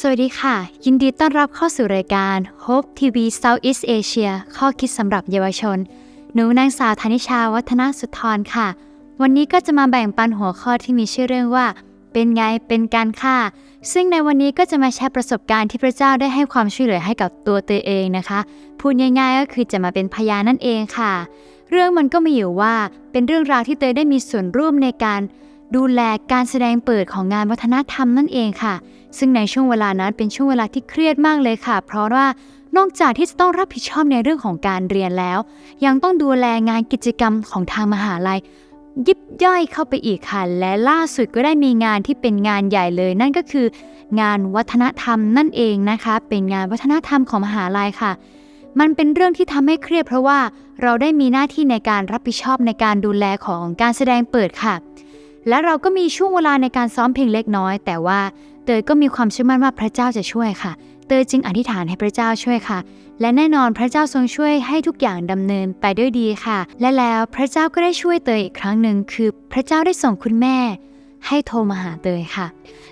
สวัสดีค่ะ ยินดีต้อนรับเข้าสู่รายการ Hope TV Southeast Asia ข้อคิดสำหรับเยาวชน หนูนางสาวธนิชาวัฒนสุธรค่ะ วันนี้ก็จะมาแบ่งปันหัวข้อที่มีชื่อเรื่องว่า เป็นไงเป็นการค่า ซึ่งในวันนี้ก็จะมาแชร์ประสบการณ์ที่พระเจ้าได้ให้ความช่วยเหลือให้กับตัวเตยเองนะคะ พูดง่ายๆก็คือจะมาเป็นพยานนั่นเองค่ะ เรื่องมันก็มีอยู่ว่าเป็นเรื่องราวที่เตยได้มีส่วนร่วมในการ ดูแลการแสดงเปิดของงานวัฒนธรรมนั่นเองค่ะ ซึ่งในช่วงเวลานั้นเป็นช่วงเวลาที่เครียดมากเลยค่ะ เพราะว่านอกจากที่จะต้องรับผิดชอบในเรื่องของการเรียนแล้ว ยังต้องดูแลงานกิจกรรมของทางมหาลัย ยิบย่อยเข้าไปอีกค่ะ และล่าสุดก็ได้มีงานที่เป็นงานใหญ่เลย นั่นก็คืองานวัฒนธรรมนั่นเองนะคะ เป็นงานวัฒนธรรมของมหาลัยค่ะ มันเป็นเรื่องที่ทำให้เครียดเพราะว่าเราได้มีหน้าที่ในการรับผิดชอบในการดูแลของการแสดงเปิดค่ะ และเราก็มีช่วงเวลาในการซ้อมเพลงเล็กน้อย แต่ว่าเตยก็มีความเชื่อมั่นว่าพระเจ้าจะช่วยค่ะ เตยจึงอธิษฐานให้พระเจ้าช่วยค่ะ และแน่นอนพระเจ้าทรงช่วยให้ทุกอย่างดำเนินไปด้วยดีค่ะ และแล้วพระเจ้าก็ได้ช่วยเตยอีกครั้งหนึ่งคือพระเจ้าได้ส่งคุณแม่ ให้โทรมาหาเตยค่ะ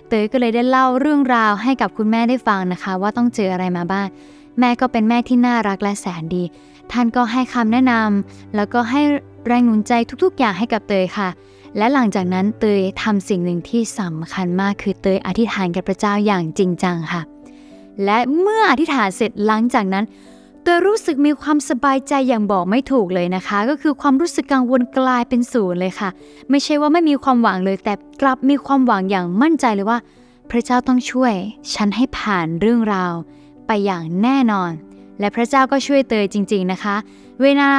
เตยก็เลยได้เล่าเรื่องราวให้กับคุณแม่ได้ฟังนะคะ ว่าต้องเจออะไรมาบ้างแม่ก็เป็นแม่ที่น่ารักและแสนดี ท่านก็ให้คำแนะนำแล้วก็ให้แรงหนุนใจทุกๆ อย่างให้กับเตยค่ะ และหลังจากนั้นเตยทำสิ่งหนึ่งที่สำคัญมากคือเตยอธิษฐานกับพระเจ้าอย่างจริงจังค่ะ และเมื่ออธิษฐานเสร็จหลังจากนั้นเตยรู้สึกมีความสบายใจอย่างบอกไม่ถูกเลยนะคะ ก็คือความรู้สึกกังวลกลายเป็นศูนย์เลยค่ะ ไม่ใช่ว่าไม่มีความหวังเลย แต่กลับมีความหวังอย่างมั่นใจเลยว่า พระเจ้าต้องช่วย ฉันให้ผ่านเรื่องราว ไปอย่างแน่นอน และพระเจ้าก็ช่วยเตยจริง ๆนะคะ เวลา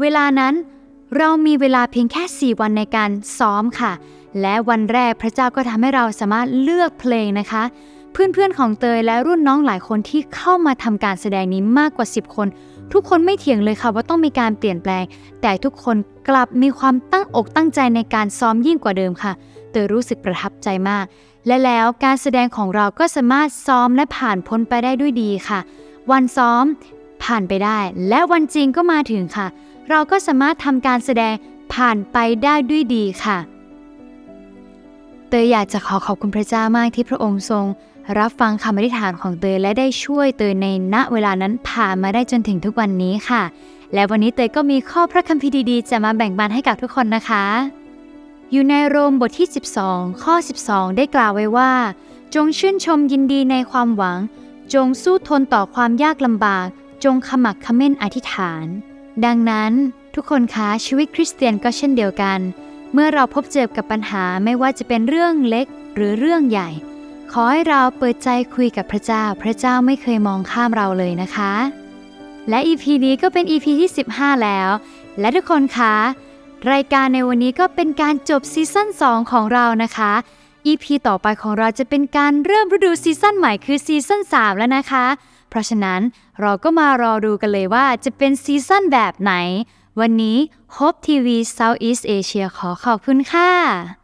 เวลานั้น เรามีเวลาเพียงแค่ 4 วันในการซ้อมค่ะ และวันแรกพระเจ้าก็ทำให้เราสามารถเลือกเพลงนะคะ เพื่อนๆของเตยและรุ่นน้องหลายคนที่เข้ามาทำการแสดงนี้มากกว่า 10 คน ทุกคนไม่เถียงเลยค่ะว่าต้องมีการเปลี่ยนแปลง แต่ทุกคนกลับมีความตั้งอกตั้งใจในการซ้อมยิ่งกว่าเดิมค่ะ เตยรู้สึกประทับใจมาก และแล้วการแสดงของเราก็สามารถซ้อมและผ่านพ้นไปได้ด้วยดีค่ะ วันซ้อมผ่านไปได้ และวันจริงก็มาถึงค่ะ เราก็สามารถทำการแสดงผ่านไปได้ด้วยดีค่ะ เตยอยากจะขอขอบคุณพระเจ้ามากที่พระองค์ทรง รับฟังคำอธิษฐานของเตยและได้ช่วยเตยในณเวลานั้นผ่านมาได้จนถึงทุกวันนี้ค่ะ และวันนี้เตยก็มีข้อพระคัมภีร์ดีๆ จะมาแบ่งปันให้กับทุกคนนะคะ อยู่ในโรมบทที่ 12 ข้อ 12 ได้กล่าวไว้ว่า จงชื่นชมยินดีในความหวัง จงสู้ทนต่อความยากลำบาก จงขมักเขม้นอธิษฐาน ดังนั้นทุกคนคะชีวิตคริสเตียนก็เช่นเดียวกัน เมื่อเราพบเจอกับปัญหาไม่ว่าจะเป็นเรื่องเล็กหรือเรื่องใหญ่ ขอให้เราเปิดใจคุยกับพระเจ้า พระเจ้าไม่เคยมองข้ามเราเลยนะคะ และ EP นี้ก็เป็น EP ที่ 15 แล้ว และทุกคนคะรายการในวันนี้ก็เป็นการจบซีซั่น2 ของเรานะคะ EP ต่อไปของเราจะเป็นการเริ่มฤดูซีซั่นใหม่คือซีซั่น3แล้วนะคะ เพราะฉะนั้นเราก็มารอดูกันเลยว่าจะเป็นซีซั่นแบบไหน วันนี้ Hope TV Southeast Asia ขอขอบคุณค่ะ